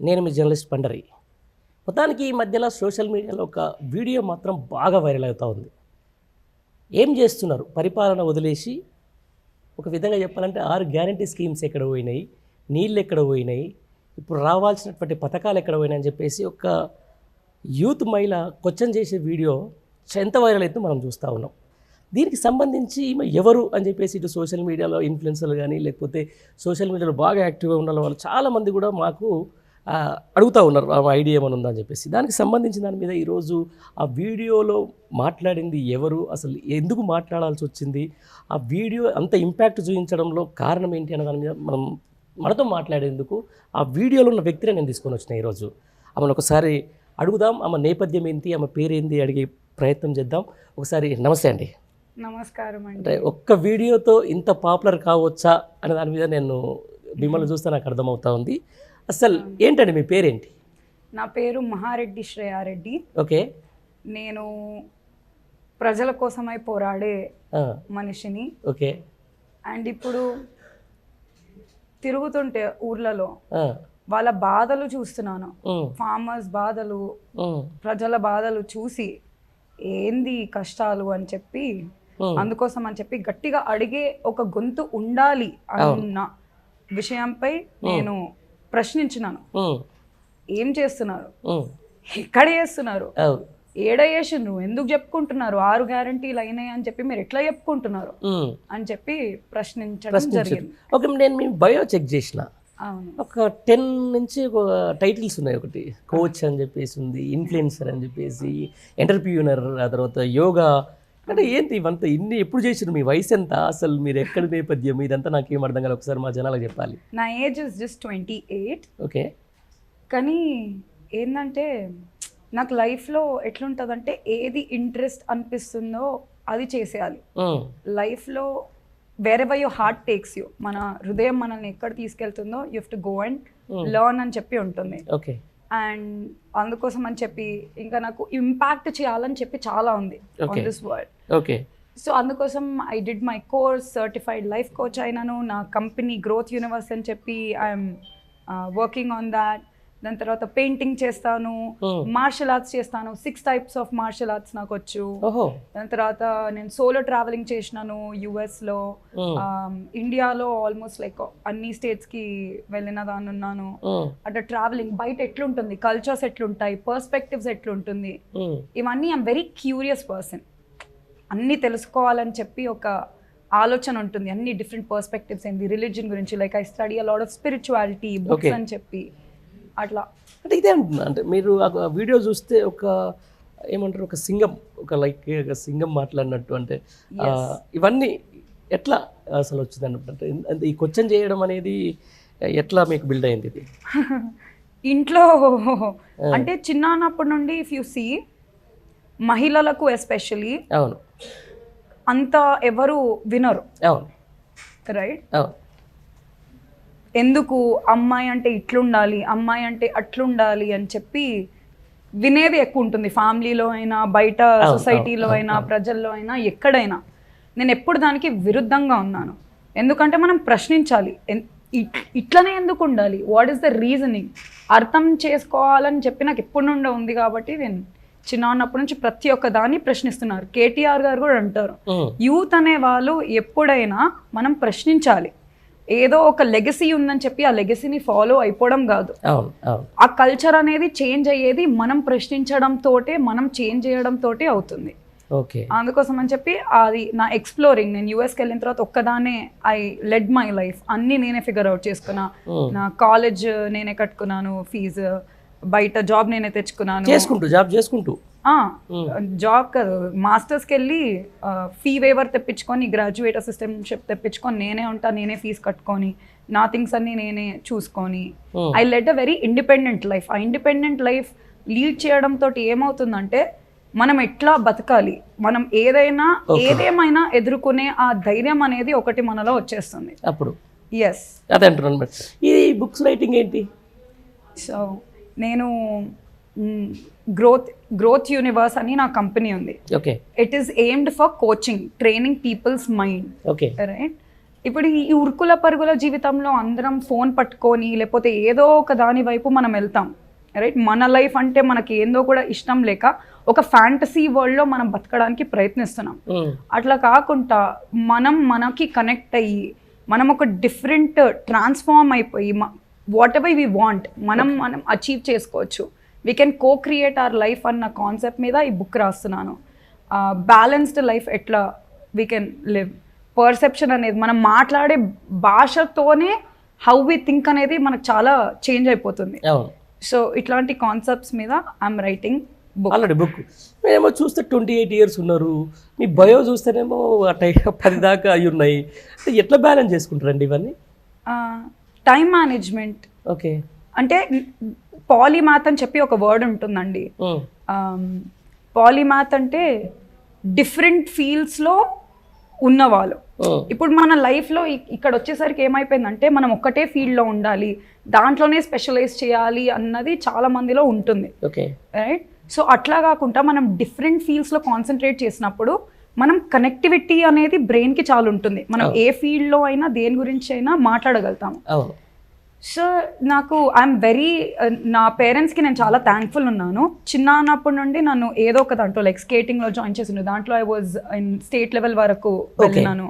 నేను మీ జర్నలిస్ట్ పండరి. మొత్తానికి ఈ మధ్యలో సోషల్ మీడియాలో ఒక వీడియో మాత్రం బాగా వైరల్ అవుతూ ఉంది. ఏం చేస్తున్నారు? పరిపాలన వదిలేసి ఒక విధంగా చెప్పాలంటే ఆరు గ్యారంటీ స్కీమ్స్ ఎక్కడ పోయినాయి? నీళ్ళు ఎక్కడ పోయినాయి? ఇప్పుడు రావాల్సినటువంటి పథకాలు ఎక్కడ పోయినాయి అని చెప్పేసి ఒక యూత్ మహిళ క్వశ్చన్ చేసే వీడియో ఎంత వైరల్ అయితే మనం చూస్తూ ఉన్నాం. దీనికి సంబంధించి ఈమె ఎవరు అని చెప్పేసి ఇటు సోషల్ మీడియాలో ఇన్ఫ్లుయెన్సర్లు కానీ లేకపోతే సోషల్ మీడియాలో బాగా యాక్టివ్గా ఉన్న వాళ్ళు చాలామంది కూడా మాకు అడుగుతూ ఉన్నారు ఆ ఐడియా ఏమైనా ఉందా? అని చెప్పేసి. దానికి సంబంధించిన దాని మీద ఈరోజు ఆ వీడియోలో మాట్లాడింది ఎవరు అసలు ఎందుకు మాట్లాడాల్సి వచ్చింది ఆ వీడియో అంత ఇంపాక్ట్ చూపించడంలో కారణం ఏంటి అనే దాని మీద మనం మనతో మాట్లాడేందుకు ఆ వీడియోలో ఉన్న వ్యక్తిని నేను తీసుకొని వచ్చిన ఈరోజు. ఆమెను ఒకసారి అడుగుదాం ఆమె నేపథ్యం ఏంటి ఆమె పేరేంటి అడిగే ప్రయత్నం చేద్దాం. ఒకసారి నమస్తే అండి. నమస్కారం అంటే ఒక్క వీడియోతో ఇంత పాపులర్ కావచ్చా అనే దాని మీద నేను మిమ్మల్ని చూస్తే నాకు అర్థమవుతా ఉంది. అసలు ఏంటండి మీ పేరేంటి? నా పేరు మహారెడ్డి శ్రేయారెడ్డి. ఓకే. నేను ప్రజల కోసమై పోరాడే మనిషిని. ఓకే. అండ్ ఇప్పుడు తిరుగుతుంటే ఊర్లలో వాళ్ళ బాధలు చూస్తున్నాను. ఫార్మర్స్ బాధలు ప్రజల బాధలు చూసి ఏంది కష్టాలు అని చెప్పి అందుకోసం అని చెప్పి గట్టిగా అడిగే ఒక గొంతు ఉండాలి అన్న విషయంపై నేను ప్రశ్నించినాను. ఏం చేస్తున్నారు? ఎక్కడ చేస్తున్నారు? ఏడ చేసిండ్రు? ఎందుకు చెప్పుకుంటున్నారు? ఆరు గ్యారంటీలు అయినాయి అని చెప్పి మీరు ఎట్లా చెప్పుకుంటున్నారు. అని చెప్పి ప్రశ్నించడం జరిగింది. ఓకే నేను మీ బయో చెక్ చేసిన. ఒక టెన్ నుంచి ఒక టైటిల్స్ ఉన్నాయి ఒకటి. కోచ్ అని చెప్పేసి ఉంది ఇన్ఫ్లుయెన్సర్ అని చెప్పేసి ఎంటర్ప్రీనర్ ఆ తర్వాత యోగా అంటే ఏంటి ఇవంతా ఇన్ని ఎప్పుడు చేసిరు మీ వయసు ఎంత? అసలు మీరు ఎక్కడి నేపథ్యం? ఇదంతా నాకు ఏం అర్థం కాదు ఒకసారి మా జనాలకు చెప్పాలి. నా age is just twenty eight. Okay. కానీ ఏంటంటే నాకు లైఫ్లో ఎట్లుంటుందంటే ఏది ఇంట్రెస్ట్ అనిపిస్తుందో అది చేసేయాలి. లైఫ్లో wherever you heart takes you మన హృదయం మనల్ని ఎక్కడ తీసుకెళ్తుందో you have to go and learn అని చెప్పి ఉంటుంది. ఓకే. అండ్ అందుకోసం అని చెప్పి ఇంకా నాకు ఇంపాక్ట్ చేయాలని చెప్పి చాలా ఉంది on. This world okay so అందుకోసం I did my course certified life coach అయినాను. నా కంపెనీ గ్రోత్ యూనివర్స్ అని చెప్పి ఐఎమ్ వర్కింగ్ ఆన్ దాట్ దాని తర్వాత పెయింటింగ్ చేస్తాను Hmm. మార్షల్ ఆర్ట్స్ చేస్తాను six types of martial arts నాకు వచ్చు దాని తర్వాత నేను సోలో ట్రావెలింగ్ చేసినాను యుఎస్లో ఉమ్, ఇండియాలో ఆల్మోస్ట్ లైక్ అన్ని స్టేట్స్కి వెళ్ళిన దాన్ని ఉన్నాను ఉమ్, అట్లా ట్రావెలింగ్ బయట ఎట్లుంటుంది కల్చర్స్ ఎట్లుంటాయి పర్స్పెక్టివ్స్ ఎట్లుంటుంది ఉమ్, ఇవన్నీ ఐమ్ వెరీ క్యూరియస్ పర్సన్ అన్నీ తెలుసుకోవాలని చెప్పి ఒక ఆలోచన ఉంటుంది అన్ని డిఫరెంట్ పర్స్పెక్టివ్స్ ఏంది రిలీజన్ గురించి. Like I study a lot of spirituality books. అని చెప్పి. అట్లా. అంటే ఇదే అంటున్నా. అంటే మీరు ఆ వీడియో చూస్తే ఒక ఏమంటారు ఒక సింగం ఒక లైక్ ఒక సింగం మాట్లాడినట్టు అంటే ఇవన్నీ ఎట్లా అసలు వచ్చింది అన్నట్టు అంటే ఈ క్వశ్చన్ చేయడం అనేది ఎట్లా మీకు బిల్డ్ అయింది ఇది? ఇంట్లో అంటే చిన్నప్పటి నుండి ఇఫ్ యు సీ మహిళలకు ఎస్పెషలీ అవును. అంత ఎవరు వినరు. అవును. రైట్ అవును. ఎందుకు అమ్మాయి అంటే ఇట్లుండాలి అమ్మాయి అంటే అట్లుండాలి అని చెప్పి వినేది ఎక్కువ ఉంటుంది. ఫ్యామిలీలో అయినా బయట సొసైటీలో అయినా ప్రజల్లో అయినా ఎక్కడైనా. నేను ఎప్పుడు దానికి విరుద్ధంగా ఉన్నాను. ఎందుకంటే మనం ప్రశ్నించాలి. ఇట్లనే ఎందుకు ఉండాలి? వాట్ ఈస్ ద రీజనింగ్ అర్థం చేసుకోవాలని చెప్పి నాకు ఎప్పుడు నుండి ఉంది కాబట్టి నేను చిన్న ఉన్నప్పటి నుంచి ప్రతి ఒక్క దాన్ని ప్రశ్నిస్తున్నారు. కేటీఆర్ గారు కూడా అంటారు. యూత్ అనే వాళ్ళు ఎప్పుడైనా మనం ప్రశ్నించాలి. ఏదో ఒక లెగసీ ఉందని చెప్పి ఆ లెగసీని ఫాలో అయిపోవడం కాదు. ఆ కల్చర్ అనేది చేంజ్ అయ్యేది మనం ప్రశ్నించడం తోటే మనం చేంజ్ చేయడం తోటే అవుతుంది. ఓకే. అందుకోసం అని చెప్పి అది నా ఎక్స్ప్లోరింగ్ నేను యూఎస్కి వెళ్ళిన తర్వాత ఒక్కదానే ఐ లెడ్ మై లైఫ్ అన్నీ నేనే ఫిగర్ అవుట్ చేసుకున్నా. ఉమ్. నా కాలేజ్ నేనే కట్టుకున్నాను ఫీజు బయట జాబ్ నేనే తెచ్చుకున్నాను. చేసుకుంటూ జాబ్ చేసుకుంటూ. జాబ్ కాదు మాస్టర్స్కి వెళ్ళి ఫీ వేవర్ తెప్పించుకొని గ్రాడ్యుయేట్ అసిస్టెంట్షిప్ తెప్పించుకొని నేనే ఉంటా నేనే ఫీజు కట్టుకొని నా థింగ్స్ అన్ని నేనే చూసుకొని. I led a very independent life ఆ ఇండిపెండెంట్ లైఫ్ లీడ్ చేయడం తోటి ఏమవుతుందంటే మనం ఎట్లా బతకాలి? మనం ఏదైనా ఏదేమైనా ఎదుర్కొనే ఆ ధైర్యం అనేది ఒకటి మనలో వచ్చేస్తుంది. అప్పుడు? ఎస్ అదే అంటున్నాను బుక్స్ రైటింగ్ ఏంటి? సో నేను గ్రోత్ గ్రోత్ యూనివర్స్ అని నా కంపెనీ ఉంది. Okay it is aimed for coaching training people's mind okay right ఇప్పుడు ఈ ఉరుకుల పరుగుల జీవితంలో అందరం ఫోన్ పట్టుకొని లేకపోతే ఏదో ఒక దాని వైపు మనం వెళ్తాం. రైట్ మన లైఫ్ అంటే మనకి ఏందో కూడా ఇష్టం లేక ఒక ఫ్యాంటసీ వరల్డ్లో మనం బతకడానికి ప్రయత్నిస్తున్నాం. ఉమ్, అట్లా కాకుండా మనం మనకి కనెక్ట్ అయ్యి మనం ఒక డిఫరెంట్ ట్రాన్స్ఫార్మ్ అయిపోయి వాట్ ఎవర్ వి వాంట్ మనం మనం అచీవ్ చేసుకోవచ్చు. We can co create our life అన్న కాన్సెప్ట్ మీద ఈ బుక్ రాస్తున్నాను. బ్యాలెన్స్డ్ లైఫ్ ఎట్లా వీ కెన్ లివ్ పర్సెప్షన్ అనేది మనం మాట్లాడే భాషతోనే హౌ వి థింక్ అనేది మనకు చాలా చేంజ్ అయిపోతుంది. సో ఇట్లాంటి కాన్సెప్ట్స్ మీద I'm writing book already book మేమేమో చూస్తే ట్వంటీ ఎయిట్ ఇయర్స్ ఉన్నారు. మీ బయో చూస్తేనేమో అట్ట పది దాకా అయి ఉన్నాయి. ఎట్లా బ్యాలెన్స్ చేసుకుంటారండి ఇవన్నీ? Time management okay. అంటే పాలీమాత్ అని చెప్పి ఒక వర్డ్ ఉంటుందండి. పాలీమాత్ అంటే డిఫరెంట్ ఫీల్డ్స్లో ఉన్నవాళ్ళు. ఇప్పుడు మన లైఫ్లో ఇక్కడ వచ్చేసరికి ఏమైపోయిందంటే మనం ఒక్కటే ఫీల్డ్లో ఉండాలి దాంట్లోనే స్పెషలైజ్ చేయాలి అన్నది చాలా మందిలో ఉంటుంది. రైట్? సో అట్లా కాకుండా మనం డిఫరెంట్ ఫీల్డ్స్లో కాన్సన్ట్రేట్ చేసినప్పుడు మనం కనెక్టివిటీ అనేది బ్రెయిన్కి చాలా ఉంటుంది. మనం ఏ ఫీల్డ్లో అయినా దేని గురించి అయినా మాట్లాడగలుగుతాము. సో నాకు ఐఎమ్ వెరీ నా పేరెంట్స్కి నేను చాలా థ్యాంక్ఫుల్ ఉన్నాను. చిన్నప్పటి నుండి నన్ను ఏదో ఒక దాంట్లో లైక్ స్కేటింగ్లో జాయిన్ చేసిండు. దాంట్లో I was in state level వరకు వెళ్ళినాను.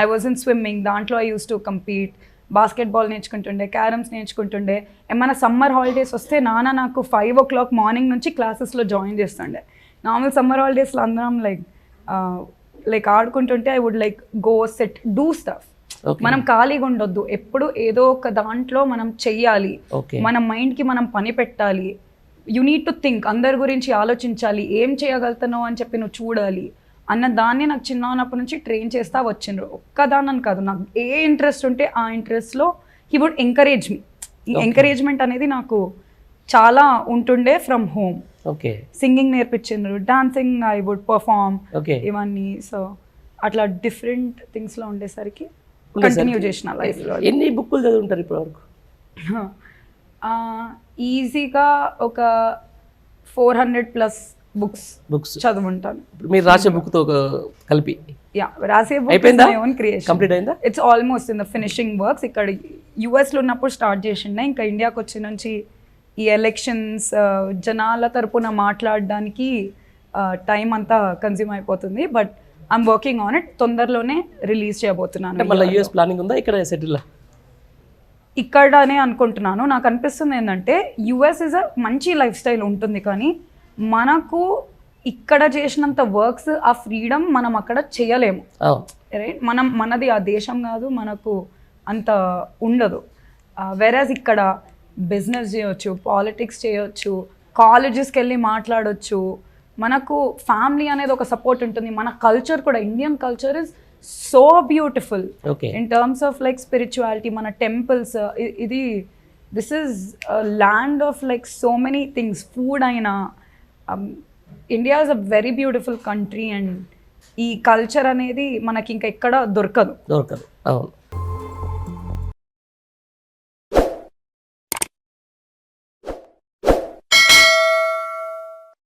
ఐ వాజ్ ఇన్ స్విమ్మింగ్ దాంట్లో I use to compete basketball నేర్చుకుంటుండే carroms నేర్చుకుంటుండే. ఏమైనా సమ్మర్ హాలిడేస్ వస్తే నాన్న నాకు ఫైవ్ ఓ క్లాక్ మార్నింగ్ నుంచి క్లాసెస్లో జాయిన్ చేస్తుండే. నార్మల్ సమ్మర్ హాలిడేస్లో అందరం like like ఆడుకుంటుంటే I would like go set do stuff మనం ఖాళీగా ఉండొద్దు. ఎప్పుడు ఏదో ఒక దాంట్లో మనం చెయ్యాలి. మన మైండ్కి మనం పని పెట్టాలి. You need to think. అందరి గురించి ఆలోచించాలి. ఏం చేయగలుగుతున్నావు అని చెప్పి నువ్వు చూడాలి. అన్న దాన్ని నాకు చిన్న ఉన్నప్పటి నుంచి ట్రైన్ చేస్తా వచ్చిండ్రు. ఒక్కదాన్నని కాదు. నాకు ఏ ఇంట్రెస్ట్ ఉంటే ఆ ఇంట్రెస్ట్లో హీ వుడ్ ఎంకరేజ్ మీ. ఈ ఎంకరేజ్మెంట్ అనేది నాకు చాలా ఉంటుండే ఫ్రమ్ హోమ్. ఓకే సింగింగ్ నేర్పించిండ్రు. డాన్సింగ్ ఐ వుడ్ పర్ఫామ్ ఇవన్నీ. సో అట్లా డిఫరెంట్ థింగ్స్లో ఉండేసరికి కంటిన్యూ చేసిన లైఫ్లో ఎన్ని బుక్కులు చదువుంటారు ఇప్పటివరకు ఈజీగా ఒక four hundred plus books books. చదువుంటాను. ఇప్పుడు మీరు రాసే బుక్తో కలిపి. యా రాసే అయిపోయిందా? ఓన్ క్రియేషన్ కంప్లీట్ అయిందా? It's almost in the finishing works ఇక్కడ యుఎస్లో ఉన్నప్పుడు స్టార్ట్ చేసిండే ఇంకా ఇండియాకి వచ్చి నుంచి ఈ ఎలక్షన్స్ జనాల తరపున మాట్లాడడానికి టైం అంతా కన్జ్యూమ్ అయిపోతుంది. But I'm working on it తొందరలోనే రిలీజ్ చేయబోతున్నాను మళ్ళీ యూఎస్ ప్లానింగ్ ఉందా? ఇక్కడ సెటిల్ ఇక్కడనే అనుకుంటున్నాను. నాకు అనిపిస్తుంది ఏంటంటే యుఎస్ ఇస్ అ మంచి లైఫ్ స్టైల్ ఉంటుంది కానీ మనకు ఇక్కడ చేసినంత వర్క్స్ ఆ ఫ్రీడమ్ మనం అక్కడ చేయలేము. రైట్ మనం మనది ఆ దేశం కాదు మనకు అంత ఉండదు. వెరాజ్ ఇక్కడ బిజినెస్ చేయొచ్చు పాలిటిక్స్ చేయొచ్చు కాలేజెస్కి వెళ్ళి మాట్లాడొచ్చు మనకు ఫ్యామిలీ అనేది ఒక సపోర్ట్ ఉంటుంది. మన కల్చర్ కూడా Indian culture is so beautiful okay in terms of like spirituality మన టెంపుల్స్ ఇది this is land of like so many things food అయినా India is a very beautiful country and ఈ culture అనేది మనకి ఇంకా ఎక్కడ దొరకదు. దొరకదు. అవును.